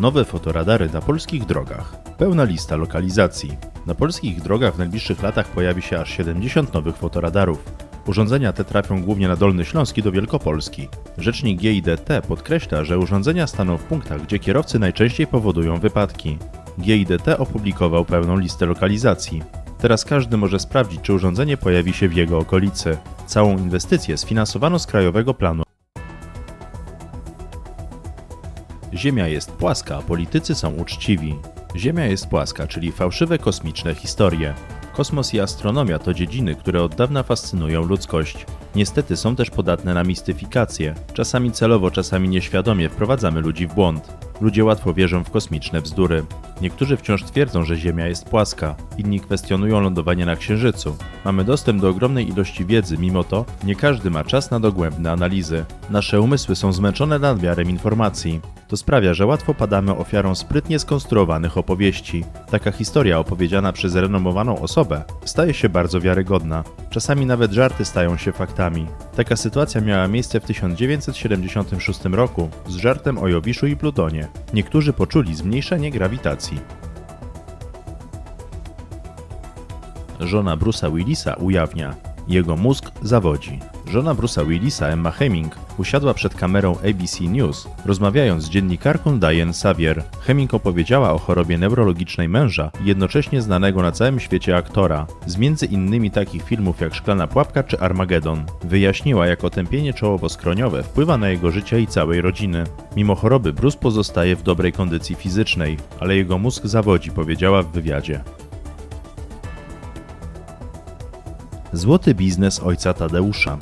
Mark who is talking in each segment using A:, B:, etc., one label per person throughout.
A: Nowe fotoradary na polskich drogach. Pełna lista lokalizacji. Na polskich drogach w najbliższych latach pojawi się aż 70 nowych fotoradarów. Urządzenia te trafią głównie na Dolny Śląsk i do Wielkopolski. Rzecznik GIDT podkreśla, że urządzenia staną w punktach, gdzie kierowcy najczęściej powodują wypadki. GIDT opublikował pełną listę lokalizacji. Teraz każdy może sprawdzić, czy urządzenie pojawi się w jego okolicy. Całą inwestycję sfinansowano z Krajowego Planu. Ziemia jest płaska, a politycy są uczciwi. Ziemia jest płaska, czyli fałszywe kosmiczne historie. Kosmos i astronomia to dziedziny, które od dawna fascynują ludzkość. Niestety są też podatne na mistyfikację. Czasami celowo, czasami nieświadomie wprowadzamy ludzi w błąd. Ludzie łatwo wierzą w kosmiczne bzdury. Niektórzy wciąż twierdzą, że Ziemia jest płaska, inni kwestionują lądowanie na Księżycu. Mamy dostęp do ogromnej ilości wiedzy, mimo to nie każdy ma czas na dogłębne analizy. Nasze umysły są zmęczone nadmiarem informacji. To sprawia, że łatwo padamy ofiarą sprytnie skonstruowanych opowieści. Taka historia opowiedziana przez renomowaną osobę staje się bardzo wiarygodna. Czasami nawet żarty stają się faktami. Taka sytuacja miała miejsce w 1976 roku z żartem o Jowiszu i Plutonie. Niektórzy poczuli zmniejszenie grawitacji. Żona Bruce'a Willisa ujawnia, jego mózg zawodzi. Żona Bruce'a Willisa, Emma Heming, usiadła przed kamerą ABC News, rozmawiając z dziennikarką Diane Savier. Heming opowiedziała o chorobie neurologicznej męża jednocześnie znanego na całym świecie aktora, z między innymi takich filmów jak Szklana Pułapka czy Armageddon. Wyjaśniła, jak otępienie czołowo-skroniowe wpływa na jego życie i całej rodziny. Mimo choroby Bruce pozostaje w dobrej kondycji fizycznej, ale jego mózg zawodzi, powiedziała w wywiadzie. Złoty biznes ojca Tadeusza.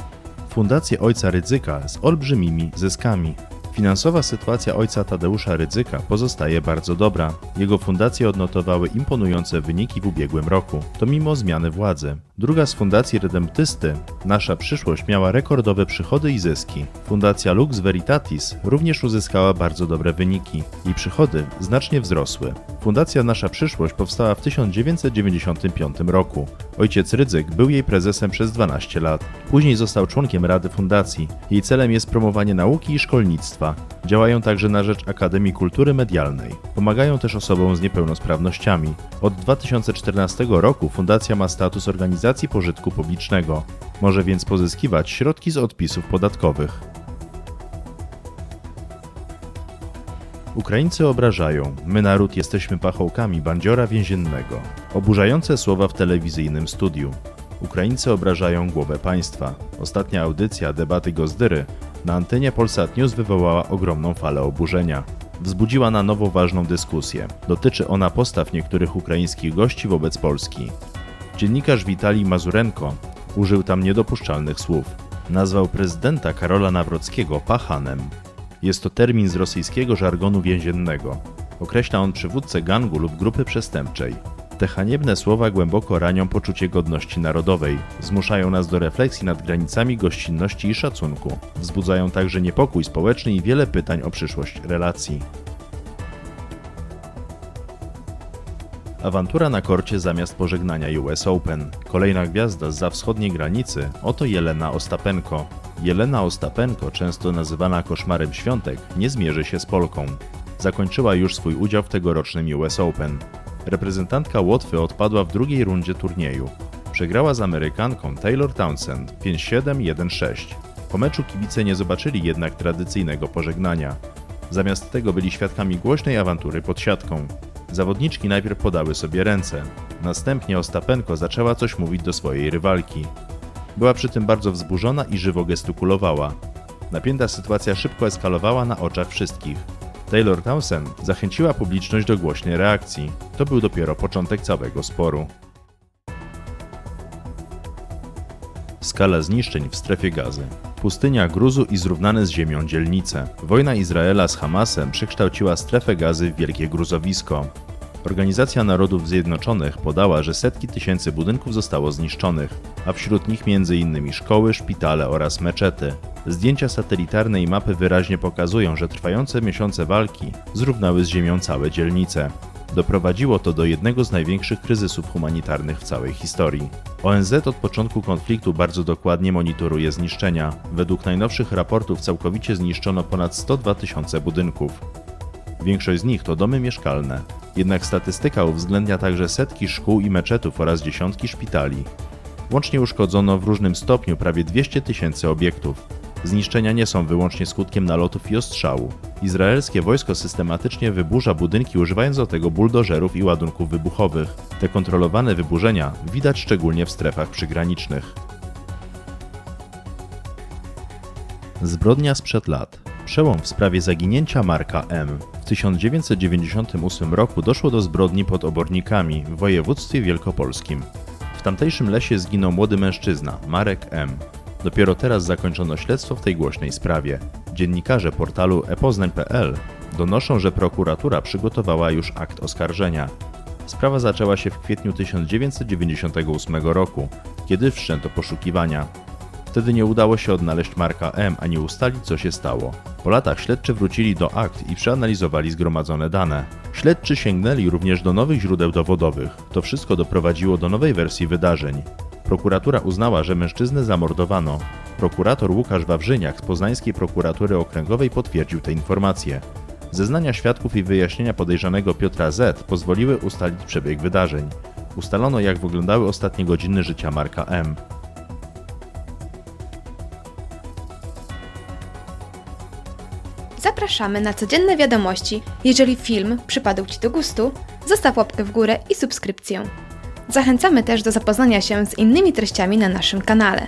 A: Fundacje ojca Rydzyka z olbrzymimi zyskami. Finansowa sytuacja ojca Tadeusza Rydzyka pozostaje bardzo dobra. Jego fundacje odnotowały imponujące wyniki w ubiegłym roku, to mimo zmiany władzy. Druga z fundacji Redemptysty, Nasza Przyszłość, miała rekordowe przychody i zyski. Fundacja Lux Veritatis również uzyskała bardzo dobre wyniki. Jej przychody znacznie wzrosły. Fundacja Nasza Przyszłość powstała w 1995 roku. Ojciec Rydzyk był jej prezesem przez 12 lat. Później został członkiem Rady Fundacji. Jej celem jest promowanie nauki i szkolnictwa. Działają także na rzecz Akademii Kultury Medialnej. Pomagają też osobom z niepełnosprawnościami. Od 2014 roku fundacja ma status organizacji pożytku publicznego. Może więc pozyskiwać środki z odpisów podatkowych. Ukraińcy obrażają. My naród jesteśmy pachołkami bandziora więziennego. Oburzające słowa w telewizyjnym studiu. Ukraińcy obrażają głowę państwa. Ostatnia audycja debaty Gozdyry na antenie Polsat News wywołała ogromną falę oburzenia. Wzbudziła na nowo ważną dyskusję. Dotyczy ona postaw niektórych ukraińskich gości wobec Polski. Dziennikarz Witalij Mazurenko użył tam niedopuszczalnych słów. Nazwał prezydenta Karola Nawrockiego pachanem. Jest to termin z rosyjskiego żargonu więziennego. Określa on przywódcę gangu lub grupy przestępczej. Te haniebne słowa głęboko ranią poczucie godności narodowej, zmuszają nas do refleksji nad granicami gościnności i szacunku. Wzbudzają także niepokój społeczny i wiele pytań o przyszłość relacji. Awantura na korcie zamiast pożegnania US Open. Kolejna gwiazda z wschodniej granicy oto Jelena Ostapenko. Jelena Ostapenko, często nazywana koszmarem świątek, nie zmierzy się z Polką. Zakończyła już swój udział w tegorocznym US Open. Reprezentantka Łotwy odpadła w drugiej rundzie turnieju. Przegrała z Amerykanką Taylor Townsend 5-7-1-6. Po meczu kibice nie zobaczyli jednak tradycyjnego pożegnania. Zamiast tego byli świadkami głośnej awantury pod siatką. Zawodniczki najpierw podały sobie ręce. Następnie Ostapenko zaczęła coś mówić do swojej rywalki. Była przy tym bardzo wzburzona i żywo gestykulowała. Napięta sytuacja szybko eskalowała na oczach wszystkich. Taylor Townsend zachęciła publiczność do głośnej reakcji. To był dopiero początek całego sporu. Skala zniszczeń w strefie gazy. Pustynia gruzu i zrównane z ziemią dzielnice. Wojna Izraela z Hamasem przekształciła strefę gazy w wielkie gruzowisko. Organizacja Narodów Zjednoczonych podała, że setki tysięcy budynków zostało zniszczonych, a wśród nich m.in. szkoły, szpitale oraz meczety. Zdjęcia satelitarne i mapy wyraźnie pokazują, że trwające miesiące walki zrównały z ziemią całe dzielnice. Doprowadziło to do jednego z największych kryzysów humanitarnych w całej historii. ONZ od początku konfliktu bardzo dokładnie monitoruje zniszczenia. Według najnowszych raportów całkowicie zniszczono ponad 102 tysiące budynków. Większość z nich to domy mieszkalne. Jednak statystyka uwzględnia także setki szkół i meczetów oraz dziesiątki szpitali. Łącznie uszkodzono w różnym stopniu prawie 200 tysięcy obiektów. Zniszczenia nie są wyłącznie skutkiem nalotów i ostrzału. Izraelskie wojsko systematycznie wyburza budynki używając do tego buldożerów i ładunków wybuchowych. Te kontrolowane wyburzenia widać szczególnie w strefach przygranicznych. Zbrodnia sprzed lat. Przełom w sprawie zaginięcia Marka M. W 1998 roku doszło do zbrodni pod Obornikami w województwie wielkopolskim. W tamtejszym lesie zginął młody mężczyzna, Marek M. Dopiero teraz zakończono śledztwo w tej głośnej sprawie. Dziennikarze portalu epoznań.pl donoszą, że prokuratura przygotowała już akt oskarżenia. Sprawa zaczęła się w kwietniu 1998 roku, kiedy wszczęto poszukiwania. Wtedy nie udało się odnaleźć Marka M, ani ustalić, co się stało. Po latach śledczy wrócili do akt i przeanalizowali zgromadzone dane. Śledczy sięgnęli również do nowych źródeł dowodowych. To wszystko doprowadziło do nowej wersji wydarzeń. Prokuratura uznała, że mężczyznę zamordowano. Prokurator Łukasz Wawrzyniak z Poznańskiej Prokuratury Okręgowej potwierdził te informacje. Zeznania świadków i wyjaśnienia podejrzanego Piotra Z pozwoliły ustalić przebieg wydarzeń. Ustalono, jak wyglądały ostatnie godziny życia Marka M.
B: Zapraszamy na codzienne wiadomości. Jeżeli film przypadł Ci do gustu, zostaw łapkę w górę i subskrypcję. Zachęcamy też do zapoznania się z innymi treściami na naszym kanale.